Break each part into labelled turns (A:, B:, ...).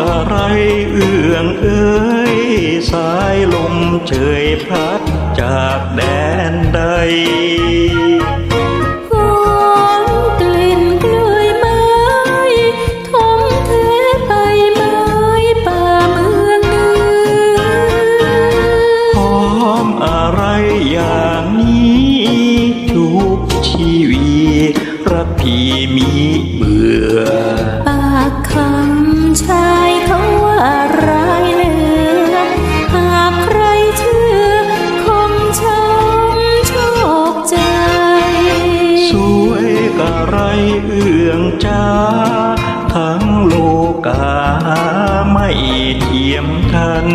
A: กะไรเอื้องเอ้ย สายลมเชยพลัดจากแดนใด
B: อมกลิ่นกล้วยไม้ทมเทใบไม้ป่าเมืองนือ
A: หอมอะไรอย่างนี้ทุกชีวีรักพี่มี เอื้องจ้า ทั้งโลกาไม่เทียมทัน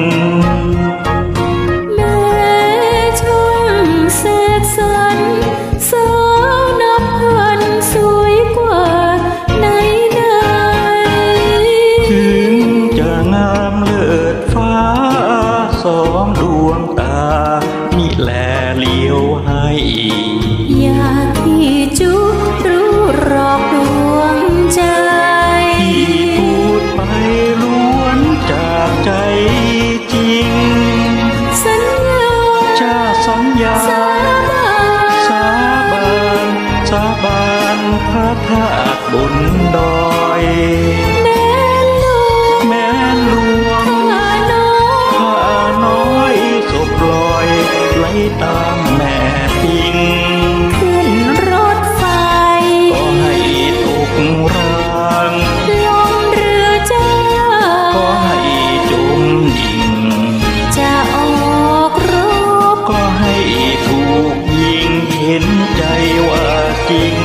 A: ตามแม่พิงข
B: ึ้นรถไฟ ก็
A: ให้ตกราง
B: ลงเรือจ้าก็
A: ให้จมดิ่ง
B: จะออกรบ
A: ก็ให้ถูกยิงเห็นใจว่าจริง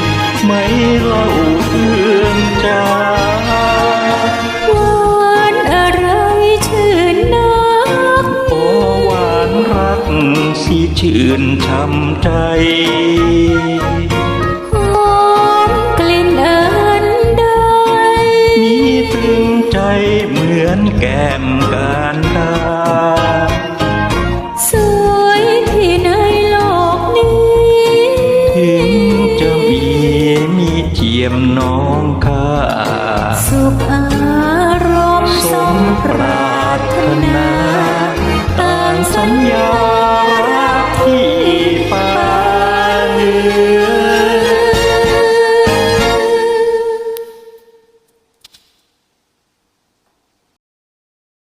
A: ไม่เล่าเรื่องจา สีชื่นช้ำใจ
B: หอมกลิ่นเอินใดม
A: ีตรึงใจเหมือนแก้มการตา
B: สวยที่ในโลกนี้
A: ถึงจะมีมีเทียมน้องข้า
B: สุขอารมณ์สมปรารถนา
A: ต่างสัญญา